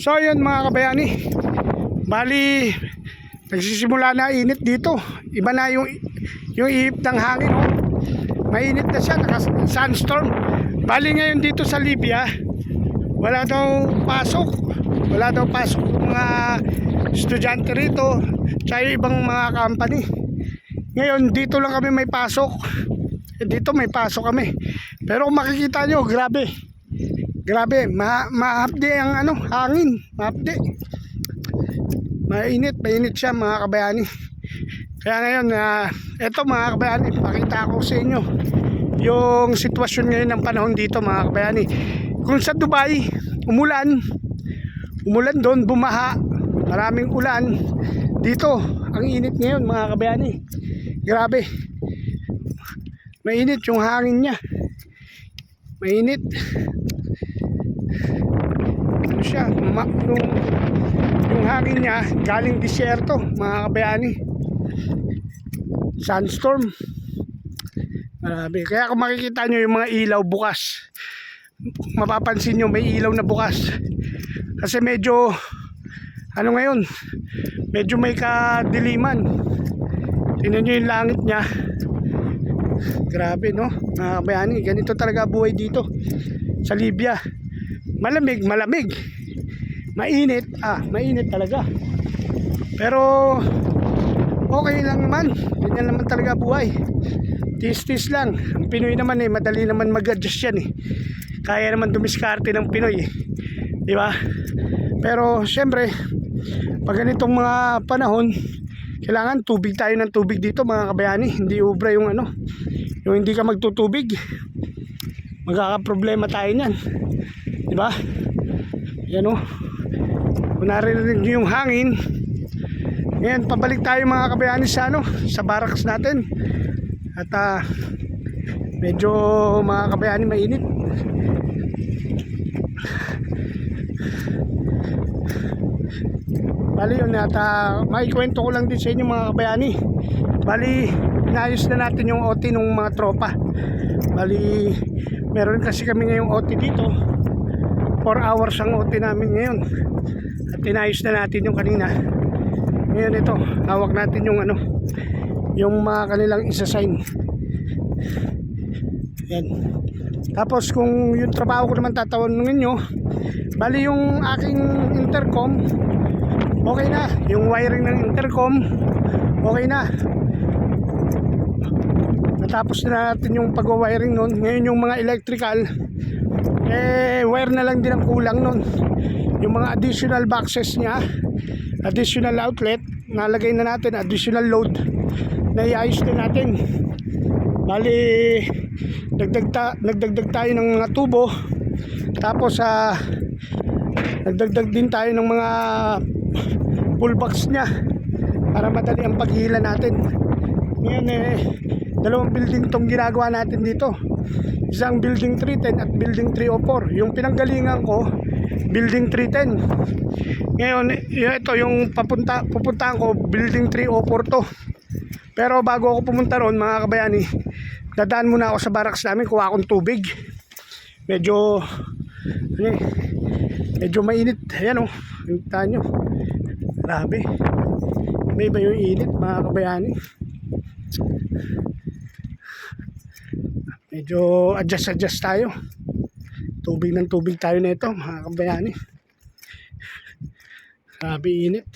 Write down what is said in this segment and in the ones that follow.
So yun mga kabayani. Bali, nagsisimula na init dito. Iba na yung yung ihip ng hangin. Oh. Mainit na siya, naka sunstorm. Bali ngayon dito sa Libya, wala daw pasok. Wala daw pasok mga estudyante rito sa ibang mga company. Ngayon dito lang kami may pasok. Eh, dito may pasok kami. Pero makikita nyo, grabe. Grabe, ma maapde ang ano, hangin. Maapde. Mainit, mainit siya mga kabayani. Kaya ngayon, uh, eto mga kabayani, pakita ko sa inyo yung sitwasyon ngayon ng panahon dito mga kabayani. Kung sa Dubai, umulan, umulan doon, bumaha, maraming ulan. Dito, ang init ngayon mga kabayani. Grabe. Mainit yung hangin niya. Mainit. Ano siya, ma, yung, yung hangin niya galing disyerto, mga kabayani. Sandstorm. Grabe. Kaya kung makikita nyo yung mga ilaw bukas, mapapansin nyo may ilaw na bukas. Kasi medyo, ano ngayon, medyo may kadiliman. Tingnan nyo yung langit niya. Grabe no, mga kabayani, ganito talaga buhay dito sa Libya. Malamig, malamig. Mainit, ah, mainit talaga. Pero okay lang naman. Ganyan naman talaga buhay. Tis-tis lang. Ang Pinoy naman eh, madali naman mag-adjust yan eh. Kaya naman dumiskarte ng Pinoy eh. Di ba? Pero syempre, pag ganitong mga panahon, kailangan tubig tayo ng tubig dito mga kabayani. Hindi ubra yung ano, yung hindi ka magtutubig. Magkakaproblema tayo niyan. Di ba? Yan o. Kung narinig nyo yung hangin, ngayon, pabalik tayo mga kabayani sa ano, sa barracks natin. At ah, medyo mga kabayani mainit. Bali yun at ah, maikwento ko lang din sa inyo mga kabayani. Bali, inayos na natin yung OT ng mga tropa. Bali, meron kasi kami ngayong OT dito. 4 hours ang OT namin ngayon. At inayos na natin yung kanina. Ngayon ito, hawak natin yung ano, yung mga kanilang isa-sign. Yan. Tapos kung yung trabaho ko naman tatawanin nyo, bali yung aking intercom, okay na. Yung wiring ng intercom, okay na. Natapos na natin yung pag-wiring nun. Ngayon yung mga electrical, eh, wire na lang din ang kulang nun. Yung mga additional boxes niya, additional outlet, nalagay na natin, additional load, na iayos din natin. Bali, nagdagdag, ta- nagdagdag tayo ng mga tubo, tapos sa nagdagdag din tayo ng mga full box niya para madali ang paghila natin. Ngayon eh, dalawang building tong ginagawa natin dito. Isang building 310 at building 304. Yung pinanggalingan ko, building 310. Ngayon, ito yung papunta, pupuntahan ko, building 304 to. Pero bago ako pumunta ron, mga kabayani, dadaan muna ako sa barracks namin, kuha akong tubig. Medyo, ano eh, medyo mainit. Ayan o, oh, kita nyo. Grabe. May iba yung init, mga kabayani. Medyo adjust-adjust tayo. Tubig ng tubig tayo nito, mga kabayani. Grabe init.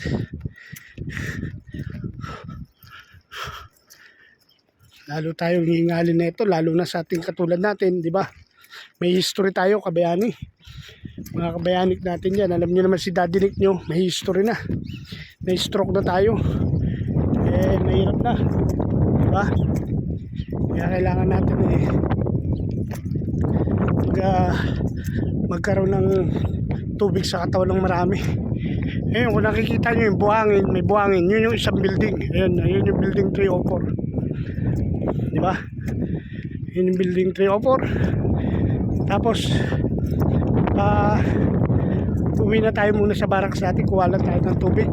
Lalo tayong hingalin na ito, lalo na sa ating katulad natin, di ba? May history tayo, kabayani. Mga kabayanik natin yan. Alam niyo naman si Daddy Nick nyo, may history na. May stroke na tayo. Eh, mahirap na. Di ba? Kaya kailangan natin eh, mag, ah, magkaroon ng tubig sa katawan ng marami. Ayun, kung nakikita nyo yung buhangin, may buhangin, yun yung isang building. Ayun, yun yung building 304. Di ba? Yun yung building 304. Tapos, ah, uwi na tayo muna sa barracks natin, kuha lang tayo ng tubig.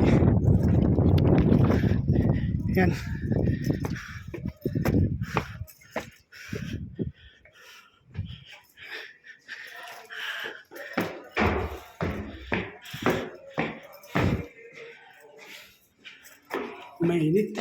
Yan. Mainit.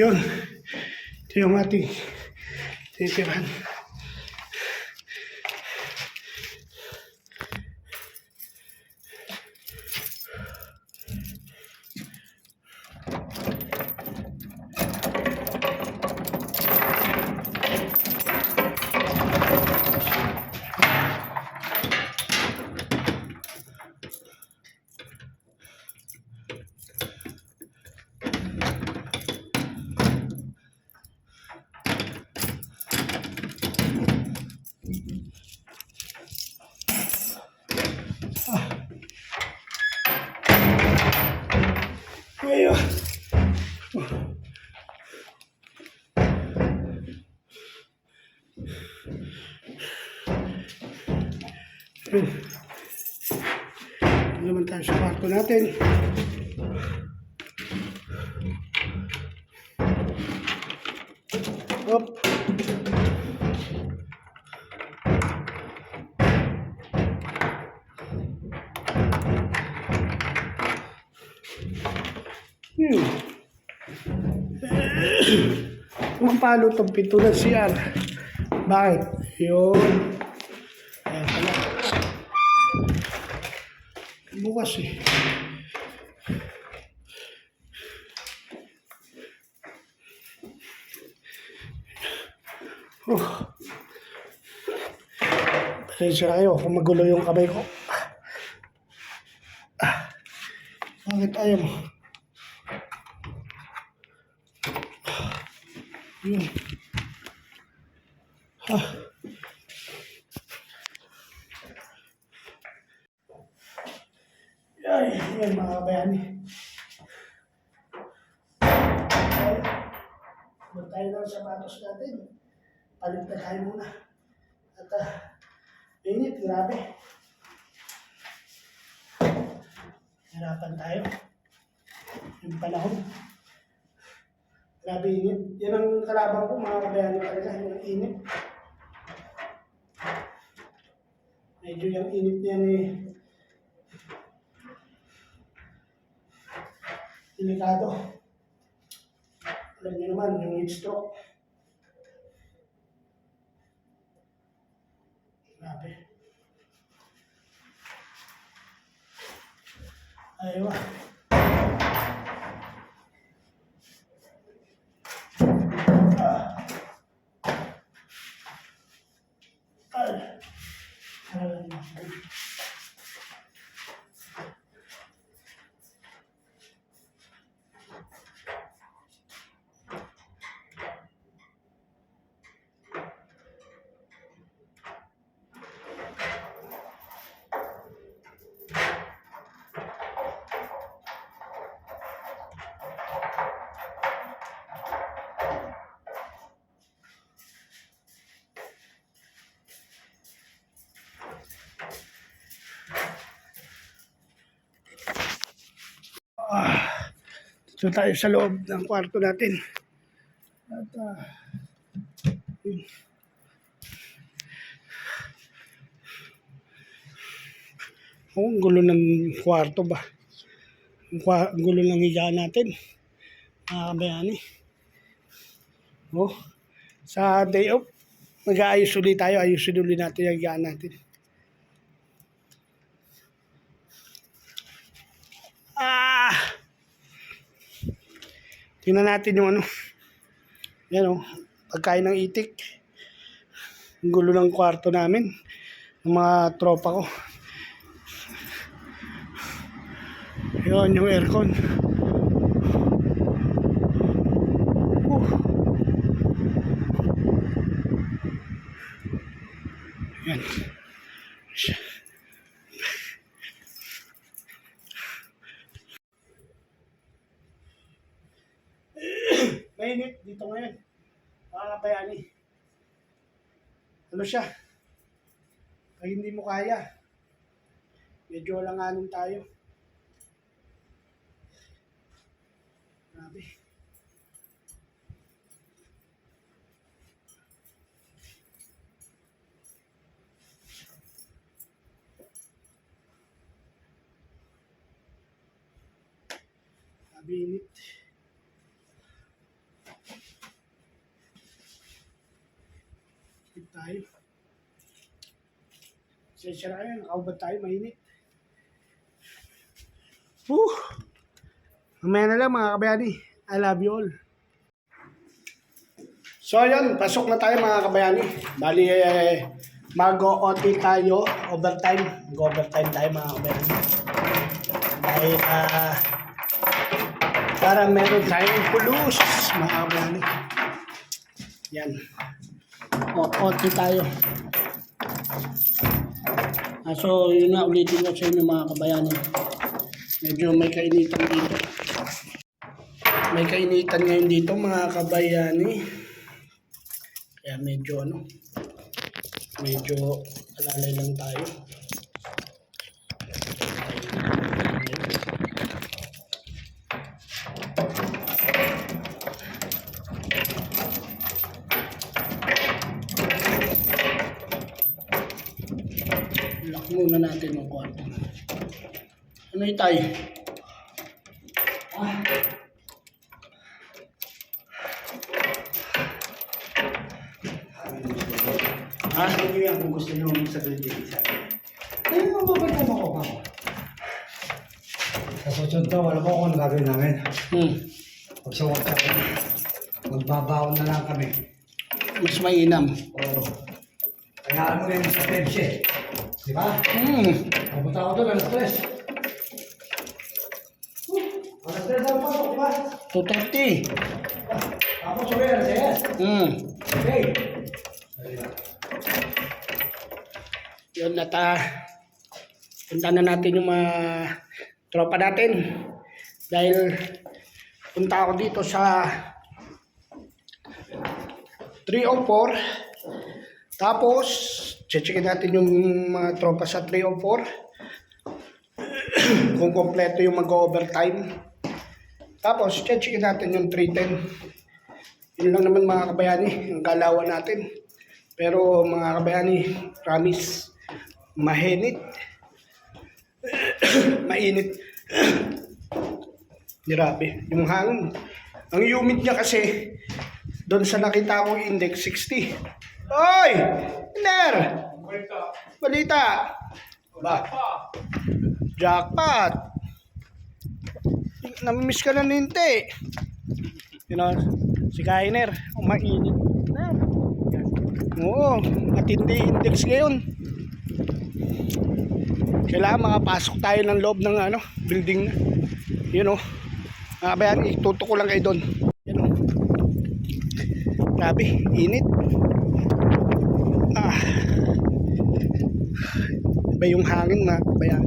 Yun. Ito yung ating titirahan. Ayun. Yun. Ito naman tayo sa kwarto natin. Hop. Hmm. Kung paano itong pinto ng CR? Bakit? Yun. Bukas eh. Oh. Pasensya kayo kung magulo yung kamay ko. Ah. Bakit ayaw mo? Yun. Ha. Ay, yan mga kabayani. Ay, Huwag tayo ng sapatos natin. Palit na tayo muna. At ah, init, grabe. Hirapan tayo. Yung panahon. Grabe init. Yan ang kalaban ko, mga kabayani talaga, yung init. Medyo yung init niyan eh. Delikado. Alam niyo naman, yung heat stroke. Grabe. Ayaw dito tayo sa loob ng kwarto natin. At, ah, yun. Oh, ang gulo ng kwarto ba? Ang, ang gulo ng higaan natin. Mga kabayani. Oh, sa day off, mag-aayos ulit tayo. Ayusin ulit natin yung higaan natin. Ah! Tingnan natin yung ano. Yan o. Pagkain ng itik. Gulo ng kwarto namin. Ng mga tropa ko. Yun yung aircon. Uh. Yan. Mainit dito ngayon. Mga kabayani. Ano siya? Pag hindi mo kaya, medyo langanin tayo. Grabe. Grabe init. Skip tayo. Sensya na kayo, nakaubad tayo, mainit. Woo! Mamaya na lang mga kabayani. I love you all. So yun, pasok na tayo mga kabayani. Bali, eh, mag-OT tayo, overtime. Mag-overtime tayo mga kabayani. Dahil, ah, para meron tayong pulos mga kabayani. Yan. O-OT tayo. Ah, so, yun na, ulitin ko sa inyo mga kabayani. Medyo may kainitan dito. May kainitan ngayon dito mga kabayani. Kaya medyo ano, medyo alalay lang tayo. hintay. Ah. Ha? Sabi niyo yan kung gusto niyo magsagot din sa akin. Eh, mababalik ako pa. Sa susunod daw, alam mo kung ano gagawin namin. Hmm. Pag sa work kami, magbabaon na lang kami. Mas mainam. Oo. Kaya ano rin sa Pepsi. Di ba? Hmm. Pupunta ako doon, alas 3. 230. Tapos alas tres. Hmm. Okay. Yun at ah, punta na natin yung mga tropa natin. Dahil punta ako dito sa 304. Tapos, checkin natin yung mga tropa sa 304. Kung kompleto yung mag-overtime. Tapos, checkin natin yung 310. Yun lang naman mga kabayani, ang galawan natin. Pero mga kabayani, promise, mahinit. Mainit. Grabe, yung hangin. Ang humid niya kasi, doon sa nakita kong index, 60. Oy! Iner! Balita! Ba? Jackpot! Namimiss ka na ninte. You know, si Kainer, umainit na. Oo, matindi index ngayon. Kailangan makapasok tayo ng loob ng ano, building. You know, mga bayan, ituto ko lang kayo doon. You know. Grabe, init. Ah. Iba yung hangin mga kabayan.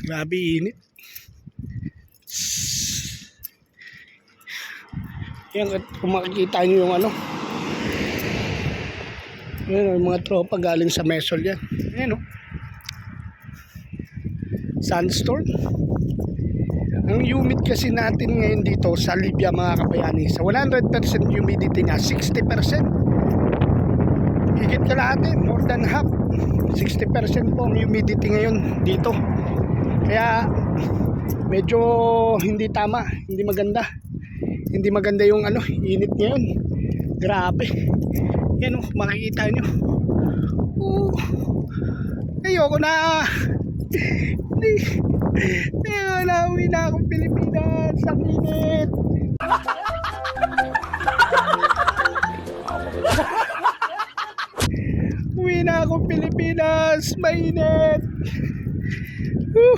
Grabe init. Yan, kung makikita nyo yung ano. Yan, yung mga tropa galing sa Mesol yan. Yan, oh. Sandstorm. Ang humid kasi natin ngayon dito sa Libya mga kabayani. Sa 100% humidity nga, 60%. Higit kalahati, more than half. 60% po ang humidity ngayon dito. Kaya medyo hindi tama, hindi maganda. Hindi maganda yung ano, init ngayon. Grabe. Yan oh, makikita nyo. Oh, ayoko na. Ayoko na, uwi na akong Pilipinas. Ang init. Pilipinas. Mainit. Whew.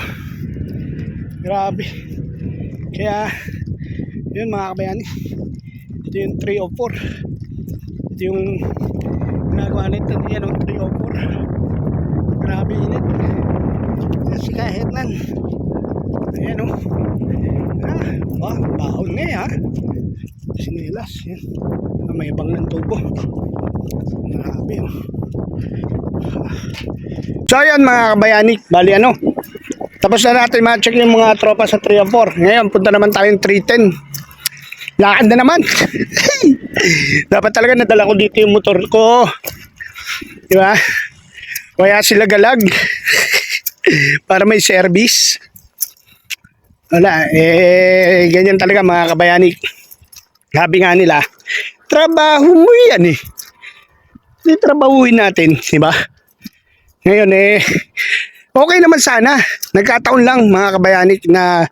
Grabe. Kaya, yun mga kabayani. Ito yung 3 o 4. Ito yung ginagawa nito. Yan ang 3 o 4. Grabe init. Si Kahernan. Ayan o. Ah, ba, bahon nga eh, ha. Sinilas. Yan. May ibang ng tubo. Grabe oh. So ayan mga kabayani, bali ano. Tapos na natin ma-check yung mga tropa sa 3 4. Ngayon, punta naman tayong 310. Lakad na naman. Dapat talaga nadala ko dito yung motor ko. Di ba? Kaya sila galag. Para may service. Wala, eh, ganyan talaga mga kabayani. Sabi nga nila, trabaho mo yan eh. Hindi trabahuin natin, di ba? Ngayon eh, okay naman sana. Nagkataon lang mga kabayani na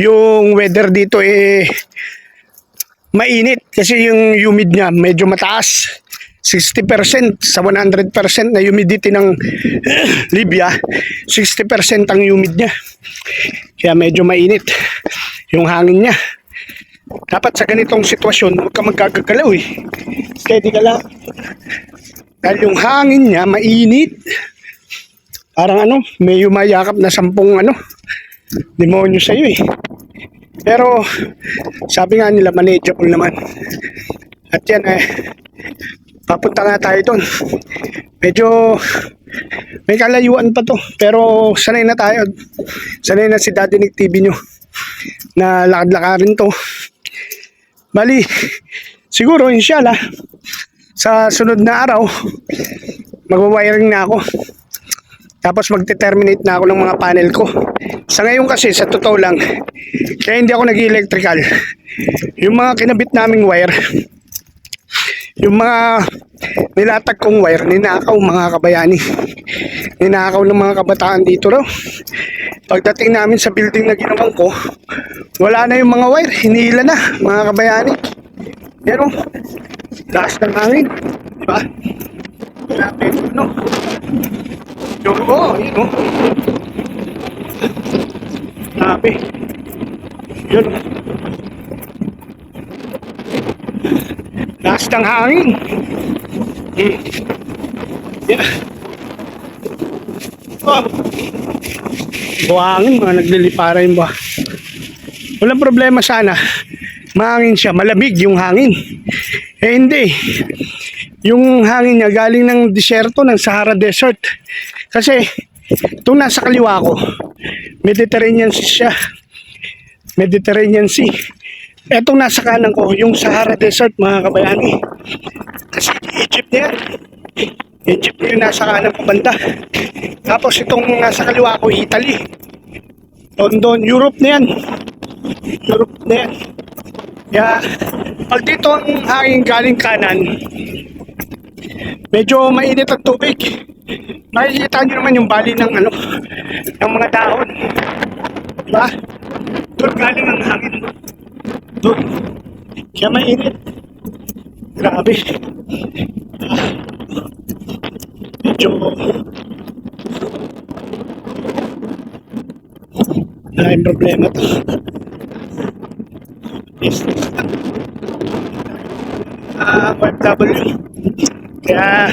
yung weather dito eh mainit kasi yung humid niya medyo mataas. 60% sa 100% na humidity ng Libya, 60% ang humid niya. Kaya medyo mainit yung hangin niya. Dapat sa ganitong sitwasyon, huwag ka magkagagalaw eh. Steady ka lang. Dahil yung hangin niya, mainit. Parang ano, may yumayakap na sampung ano, demonyo sa'yo eh. Pero, sabi nga nila, manageable naman. At yan eh, papunta nga tayo doon. Medyo, may kalayuan pa to. Pero, sanay na tayo. Sanay na si Daddy Nick TV nyo. Na lakad-lakarin to. Bali, siguro, inshallah, sa sunod na araw, magwa-wiring na ako. Tapos magte-terminate na ako ng mga panel ko. Sa ngayon kasi, sa totoo lang, kaya hindi ako nag-electrical. Yung mga kinabit naming wire, yung mga nilatag kong wire, ninakaw mga kabayani. Ninakaw ng mga kabataan dito raw. Pagdating namin sa building na ginawan ko, wala na yung mga wire, hinila na mga kabayani. Yan o, lakas ng hangin. Diba? Grabe, ano? Yung, oh, yun o. Grabe. Yun. Lakas ng hangin. Hmm. Yeah. Oh. Buhangin, mga naglilipara yung buha. Walang problema sana. Mahangin siya, malamig yung hangin. Eh hindi. Yung hangin niya galing ng disyerto, ng Sahara Desert. Kasi, itong nasa kaliwa ko, Mediterranean Sea siya. Mediterranean Sea. Etong nasa kanan ko, yung Sahara Desert, mga kabayani. Kasi Egypt na yan. Egypt yung nasa kanan ko banda. Tapos itong nasa kaliwa ko, Italy. London, Europe na yan. Europe na yan. Kaya, pag dito ang hangin galing kanan, medyo mainit ang tubig. Makikita nyo naman yung bali ng ano, ng mga dahon. Diba? Doon galing ang hangin. Doon. Kaya mainit. Grabe. Medyo Malaking problema to. Yes. Ah, OFW. Kaya,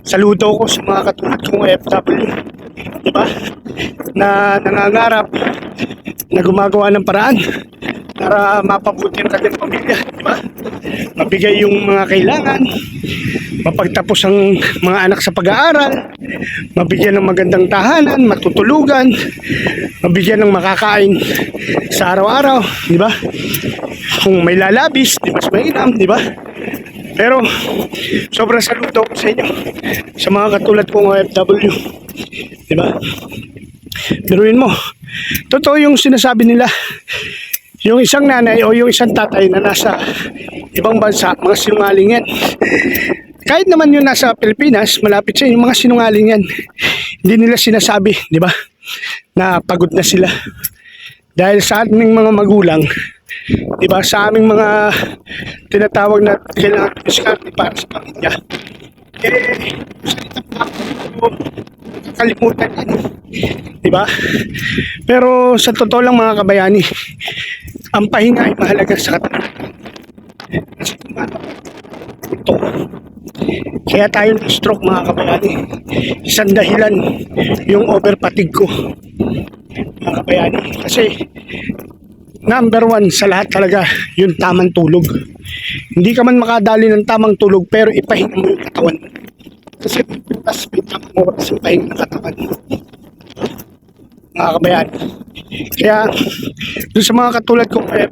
saludo ko sa mga katulad kong OFW. Diba? Na nangangarap na gumagawa ng paraan para mapabuti ang kanyang pamilya. Diba? Mabigay yung mga kailangan, mapagtapos ang mga anak sa pag-aaral, mabigyan ng magandang tahanan, matutulugan, mabigyan ng makakain sa araw-araw, di ba? Kung may lalabis, di mas mainam, di ba? Pero, sobrang saludo ko sa inyo, sa mga katulad kong OFW, di ba? Biruin mo, totoo yung sinasabi nila, yung isang nanay o yung isang tatay na nasa ibang bansa, mga sinungaling yan. Kahit naman yung nasa Pilipinas, malapit sa yung mga sinungaling yan. Hindi nila sinasabi, di ba? Na pagod na sila. Dahil sa aming mga magulang, di ba, sa aming mga tinatawag na kailangan diskarte para sa pamilya. Eh, kalimutan yan. Di ba? Pero sa totoo lang mga kabayani, ang pahinga ay mahalaga sa katawan. Kasi Kaya tayo stroke mga kabayani. Isang dahilan yung over fatigue ko. Mga kabayani. Kasi number one sa lahat talaga yung tamang tulog. Hindi ka man makadali ng tamang tulog pero ipahinga mo yung katawan. Kasi may tamang oras yung pahinga ng katawan. Mga kabayani. Kaya doon sa mga katulad ko man,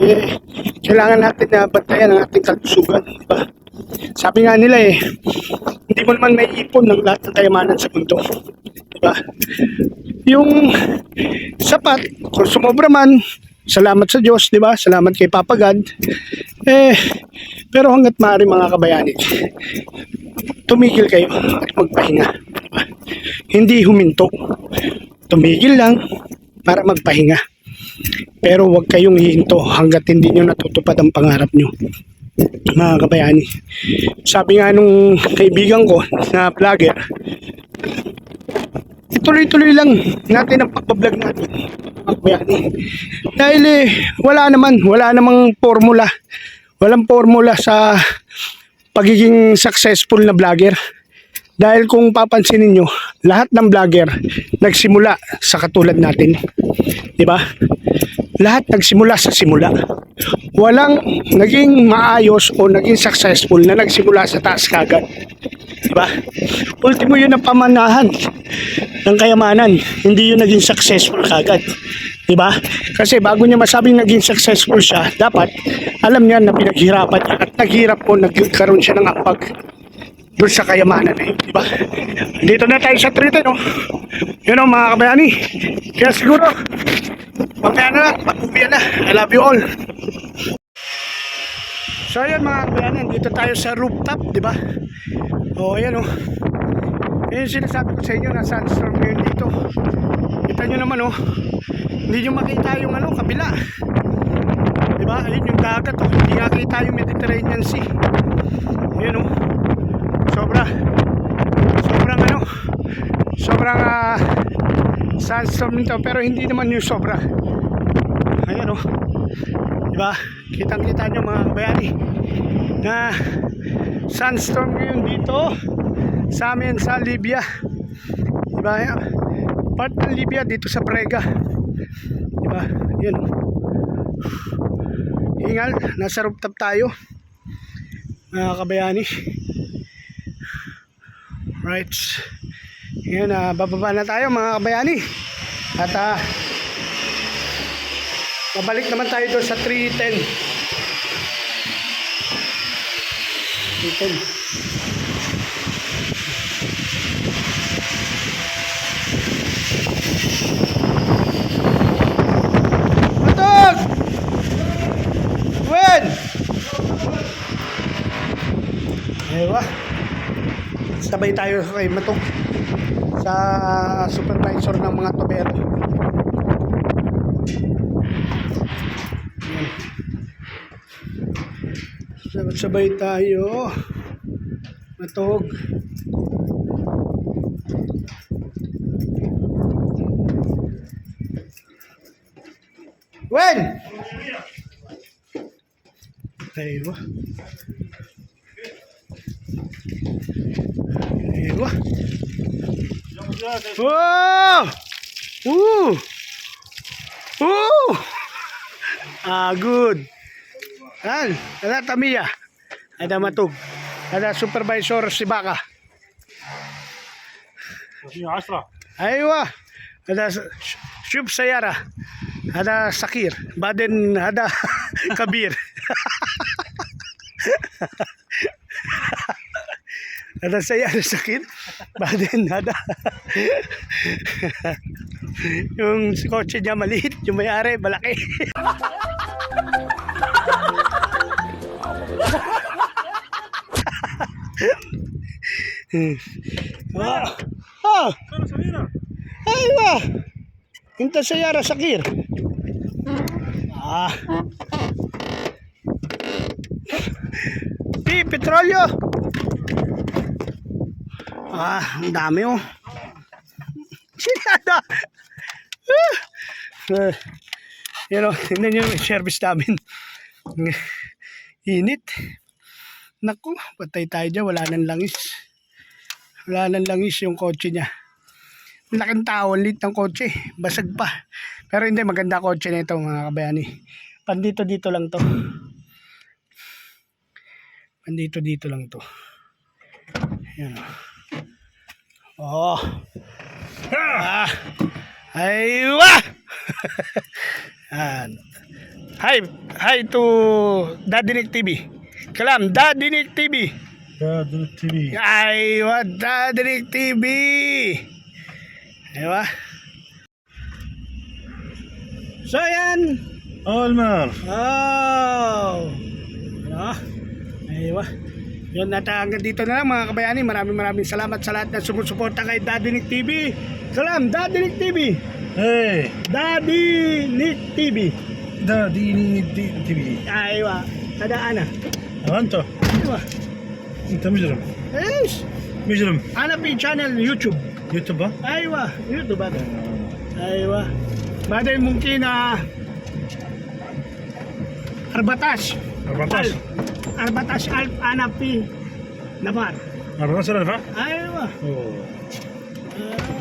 eh, kailangan natin na bantayan ang ating kalusugan. Diba? Sabi nga nila eh, hindi mo naman may ipon ng lahat ng kayamanan sa mundo. Diba? Yung sapat, kung sumobra man, salamat sa Diyos, di ba? Salamat kay Papa God. Eh, pero hanggat maaari mga kabayani, tumigil kayo at magpahinga. Diba? Hindi huminto. Tumigil lang para magpahinga. Pero huwag kayong hihinto hanggat hindi nyo natutupad ang pangarap nyo. Mga kabayani. Sabi nga nung kaibigan ko na vlogger, ituloy-tuloy lang natin ang pagbablog natin. Kabayani. Dahil eh, wala naman, wala namang formula. Walang formula sa pagiging successful na vlogger. Dahil kung papansinin nyo, lahat ng vlogger nagsimula sa katulad natin. Di ba? Lahat nagsimula sa simula. Walang naging maayos o naging successful na nagsimula sa taas kagad. Di ba? Ultimo yun ang pamanahan ng kayamanan. Hindi yun naging successful kagad. Di ba? Kasi bago niya masabing naging successful siya, dapat alam niya na pinaghirapan niya at naghirap po, nagkaroon siya ng apag doon sa kayamanan eh, di ba? Dito na tayo sa trite, no? Yun o, mga kabayani. Kaya siguro, mamaya na lang, pag-uwi na. I love you all. So, ayan mga kabayani, dito tayo sa rooftop, di ba? O, ayan o. Ayan yung sinasabi ko sa inyo na sandstorm ngayon dito. Kita nyo naman o. Hindi nyo makita yung ano, kabila. Di ba? Ayun yung dagat o. Hindi nga kita yung Mediterranean Sea. Ayan o sobra. Sobrang ano sobrang uh, sandstorm nito pero hindi naman yung sobra. Ayan o diba? Kitang kita nyo mga kabayani na sandstorm ngayon dito sa amin sa Libya. Diba? Part ng Libya dito sa Brega. Diba? Yun hingal nasa rooftop tayo mga kabayani Right. Ngayon, ah, bababa na tayo mga kabayani. At ah, babalik naman tayo doon sa 310. 310. Matog! When? Ewa sabay tayo kay Matog sa supervisor ng mga tobero. Sabay, tayo. Matog. When? Aywa. Ewa. Wow! Woo! Woo! Ah, good. Al, ala tamiya. Ada matog. Ada supervisor si Baka. Aywa. Ada Shub Sayara. Ada Sakir. Baden ada Kabir. Ada saya ada sakit. Baden ada. yung kotse niya maliit, yung may-ari malaki. ah, ah, aywa. Inta sayara sakir. Ah. Di, petrolyo. Ah, ang dami oh. Sinada. Ah. Uh, you know, tingnan nyo yung service namin. Init. Naku, patay tayo dyan. Wala nang langis. Wala nang langis yung kotse niya. Laking tao, lit ng kotse. Basag pa. Pero hindi, maganda kotse na ito mga kabayani. Pandito dito lang to. Pandito dito lang to. Yan o. Oh. Ah. Aywa! Yan. Hi, hi to Dadinik TV. Kalam, Dadinik TV. Dado TV. Aywa, Dadinik TV. Aywa. So yan. Almar. Oh. Ano? Aywa. Yun at hanggang dito na lang mga kabayani. Maraming maraming salamat sa lahat na sumusuporta kay Dadinik TV. Kalam, Dadinik TV. Hey. Dadinik TV. Dadi ni TV. Aywa. Tadaan na. Avanto. Aywa. Inte müdürüm. Yes. Müdürüm. Hanap yung channel YouTube. YouTube ba? Aywa. YouTube ba? Aywa. Baday mungkin na Arbatas. Arbatas. Al. Arbatas Alp Anapi. Nabar. Arbatas är det va? Aywa. Oh. Ah.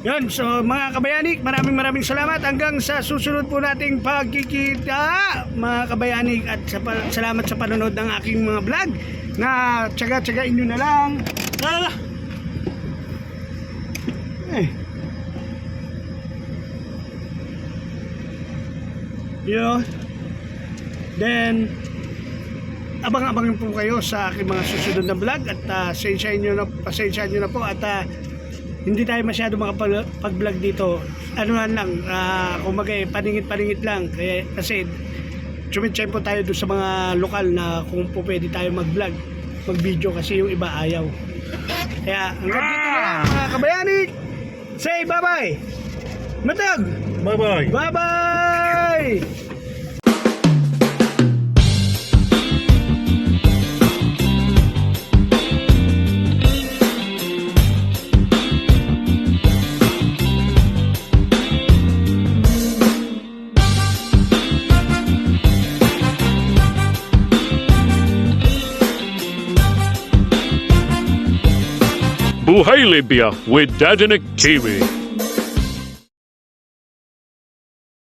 Yun, so mga kabayani, maraming maraming salamat hanggang sa susunod po nating pagkikita mga kabayani at sa, salamat sa panonood ng aking mga vlog na tsaga-tsagain nyo na lang. Ah! Eh. Yun. Then, abang-abangan po kayo sa aking mga susunod na vlog at uh, sensyahin nyo na, pasensyahan nyo na po at ah, hindi tayo masyado makapag-vlog dito. Ano lang lang, uh, kumbaga eh, paningit-paningit lang. Kaya, kasi po tayo doon sa mga lokal na kung po pwede tayo mag-vlog, mag-video kasi yung iba ayaw. Kaya hanggang dito na lang mga kabayani. Say bye-bye! Matag! Bye bye. Bye-bye! Buhay Libya with Dadinik TV.